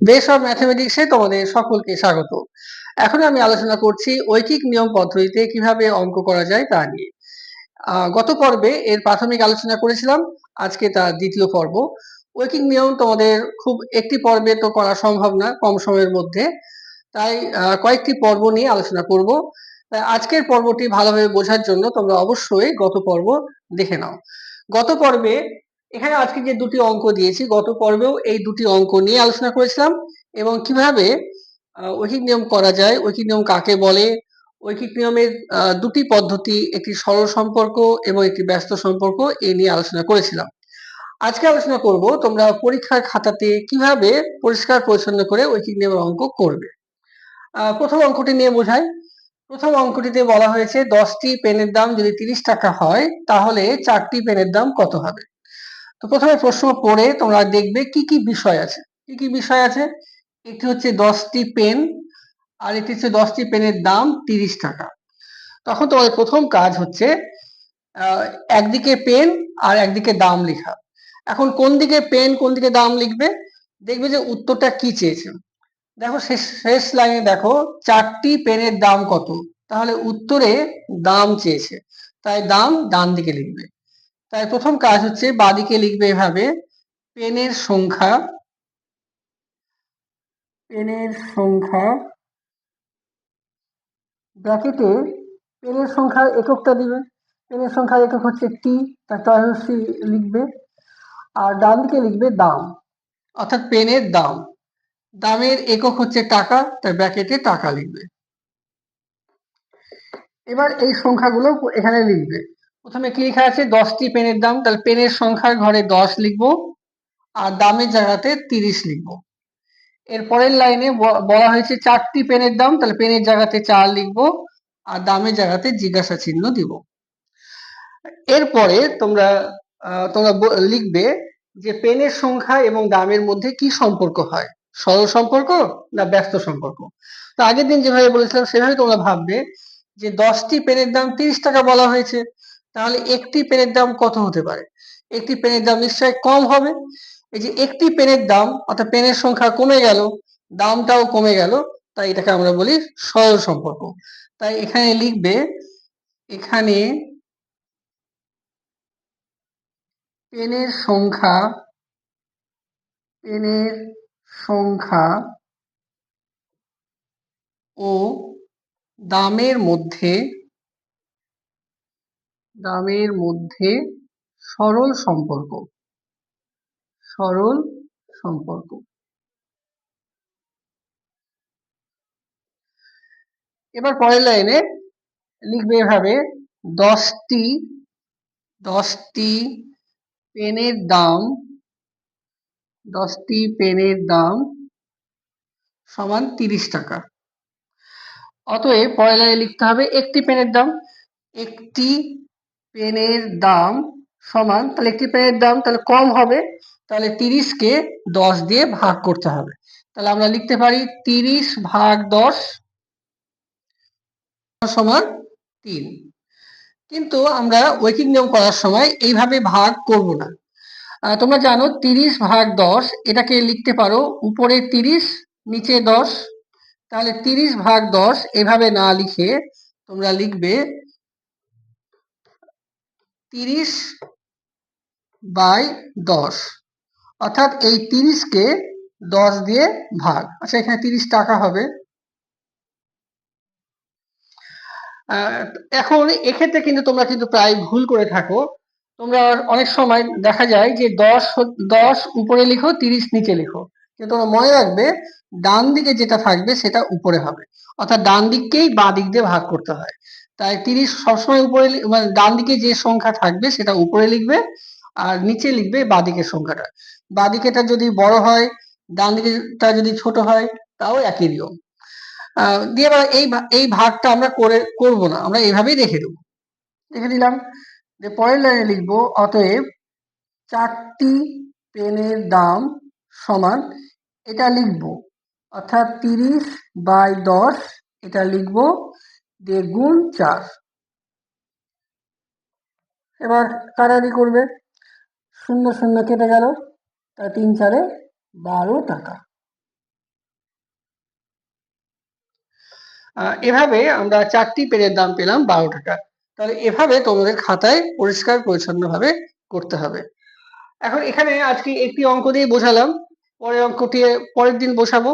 Base of ম্যাথমেটিক্সে তোমাদের সকলকে স্বাগত। এখন আমি আলোচনা করছি ঐকিক নিয়ম পদ্ধতিতে কীভাবে অঙ্ক করা যায় তা নিয়ে। গত পর্বে এর প্রাথমিক আলোচনা করেছিলাম, আজকে তার দ্বিতীয় পর্ব। ঐকিক নিয়ম তোমাদের খুব একটি পর্বে তো করা সম্ভব না, কম সময়ের মধ্যে। তাই কয়েকটি পর্ব নিয়ে আলোচনা করব। তাই আজকের পর্বটি ভালোভাবে বোঝার জন্য তোমরা অবশ্যই গত পর্ব দেখে নাও। গত পর্বে এখানে আজকে যে দুটি অঙ্ক দিয়েছি, গত পর্বেও এই দুটি অঙ্ক নিয়ে আলোচনা করেছিলাম এবং কীভাবে ঐকিক নিয়ম করা যায়, ঐকিক নিয়ম কাকে বলে, ঐকিক নিয়মের দুটি পদ্ধতি, একটি সরল সম্পর্ক এবং একটি ব্যস্ত সম্পর্ক এই নিয়ে আলোচনা করেছিলাম। আজকে আলোচনা করব তোমরা পরীক্ষার খাতাতে কীভাবে পরিষ্কার পরিচ্ছন্ন করে ঐকিক নিয়মের অঙ্ক করবে। প্রথম অঙ্কটি নিয়ে বোঝাই। প্রথম অঙ্কটিতে বলা হয়েছে, দশটি পেনের দাম যদি তিরিশ টাকা হয়, তাহলে চারটি পেনের দাম কত হবে? তো প্রথমে প্রশ্ন পড়ে তোমরা দেখবে কি কি বিষয় আছে। কি কি বিষয় আছে? একটি হচ্ছে দশটি পেন আর একটি হচ্ছে দশটি পেনের দাম তিরিশ টাকা। তখন তোমাদের প্রথম কাজ হচ্ছে একদিকে পেন আর একদিকে দাম লেখা। এখন কোন দিকে পেন, কোন দিকে দাম লিখবে? দেখবে যে উত্তরটা কি চেয়েছে। দেখো শেষ শেষ লাইনে দেখো, চারটি পেনের দাম কত? তাহলে উত্তরে দাম চেয়েছে। তাই দাম ডান দিকে লিখবে। তাই প্রথম কাজ হচ্ছে বাদিকে লিখবে এভাবে, পেনের সংখ্যা পেনের সংখ্যা ব্র্যাকেটে পেনের সংখ্যা এককটা দিবে, পেনের সংখ্যা একক হচ্ছে টি তার টয়সি লিখবে, আর ডান দিকে লিখবে দাম, অর্থাৎ পেনের দাম, দামের একক হচ্ছে টাকা তাই ব্র্যাকেটে টাকা লিখবে, এবার এই সংখ্যাগুলো এখানে লিখবে প্রথমে কি লেখা আছে? দশটি পেনের দাম। তাহলে পেনের সংখ্যার ঘরে দশ লিখব আর দামের জায়গাতে তিরিশ লিখব। এর পরের লাইনে বলা হয়েছে চারটি পেনের দাম। তাহলে পেনের জায়গাতে চার লিখব আর দামের জায়গাতে জিজ্ঞাসা চিহ্ন দিব। এরপরে তোমরা তোমরা লিখবে যে পেনের সংখ্যা এবং দামের মধ্যে কি সম্পর্ক হয়? সরল সম্পর্ক না ব্যস্ত সম্পর্ক? তো আগের দিন যেভাবে বলেছিলাম, সেভাবে তোমরা ভাববে যে দশটি পেনের দাম তিরিশ টাকা বলা হয়েছে। তাহলে একটি পেনের দাম কত হতে পারে? একটি পেনের দাম নিশ্চয়ই কম হবে। এই যে একটি পেনের দাম, অর্থাৎ পেনের সংখ্যা কমে গেল, দামটাও কমে গেল, তাই এটাকে আমরা বলি সরল সম্পর্ক। তাই এখানে লিখবে, এখানে পেনের সংখ্যা পেনের সংখ্যা ও দামের মধ্যে দামের মধ্যে সরল সম্পর্ক। সরল সম্পর্ক। এবার পরের লাইনে লিখবে এভাবে, দশটি দশটি পেনের দাম, দশটি পেনের দাম সমান তিরিশ টাকা। অতএব লাইনে লিখতে হবে, একটি পেনের দাম, একটি পেনের দাম সমান, তাহলে একটি পেনের দাম তাহলে কম হবে, তাহলে তিরিশকে দশ দিয়ে ভাগ করতে হবে। তাহলে আমরা লিখতে পারি তিরিশ ভাগ দশ সমান তিন। কিন্তু আমরা ওয়েকিং নিয়ম করার সময় এইভাবে ভাগ করব না। তোমরা জানো তিরিশ ভাগ দশ, এটাকে লিখতে পারো উপরে তিরিশ, নিচে দশ। তাহলে তিরিশ ভাগ দশ, এভাবে না লিখে তোমরা লিখবে তিরিশ বাই দশ। অর্থাৎ এই তিরিশকে দশ দিয়ে ভাগ। আচ্ছা এখানে তিরিশ টাকা হবে। এখন এক্ষেত্রে কিন্তু তোমরা কিন্তু প্রায় ভুল করে থাকো। তোমরা অনেক সময় দেখা যায় যে দশ দশ উপরে লিখো, তিরিশ নিচে লিখো। কিন্তু তোমরা মনে রাখবে, ডান দিকে যেটা থাকবে সেটা উপরে হবে। অর্থাৎ ডান দিককেই বাঁ দিক দিয়ে ভাগ করতে হয়। তাই তিরিশ সবসময় উপরে মানে ডান দিকে যে সংখ্যা থাকবে সেটা উপরে লিখবে আর নিচে লিখবে বাদিকের সংখ্যাটা। বাদিকেটা যদি বড় হয়, ডান দিকেটা যদি ছোট হয়, তাও একই নিয়ম। দিয়ে এবার এই এই ভাগটা আমরা করে, করব না, আমরা এইভাবেই রেখে দেবো। রেখে দিলাম যে পরের লাইনে লিখব, অতএব চারটি পেনের দাম সমান এটা লিখব, অর্থাৎ তিরিশ বাই দশ এটা লিখব দিয়ে গুণ চার। এবার কারারি করবে? শূন্য শূন্য কেটে গেল তা তিন চারে বারো টাকা। এভাবে আমরা চারটি পেনের দাম পেলাম বারো টাকা। তাহলে এভাবে তোমাদের খাতায় পরিষ্কার পরিচ্ছন্নভাবে করতে হবে। এখন এখানে আজকে একটি অঙ্ক দিয়ে বোঝালাম। পরের অঙ্কটি পরের দিন বসাবো।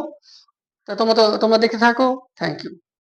তা তোমরা তোমরা দেখে থাকো। Thank you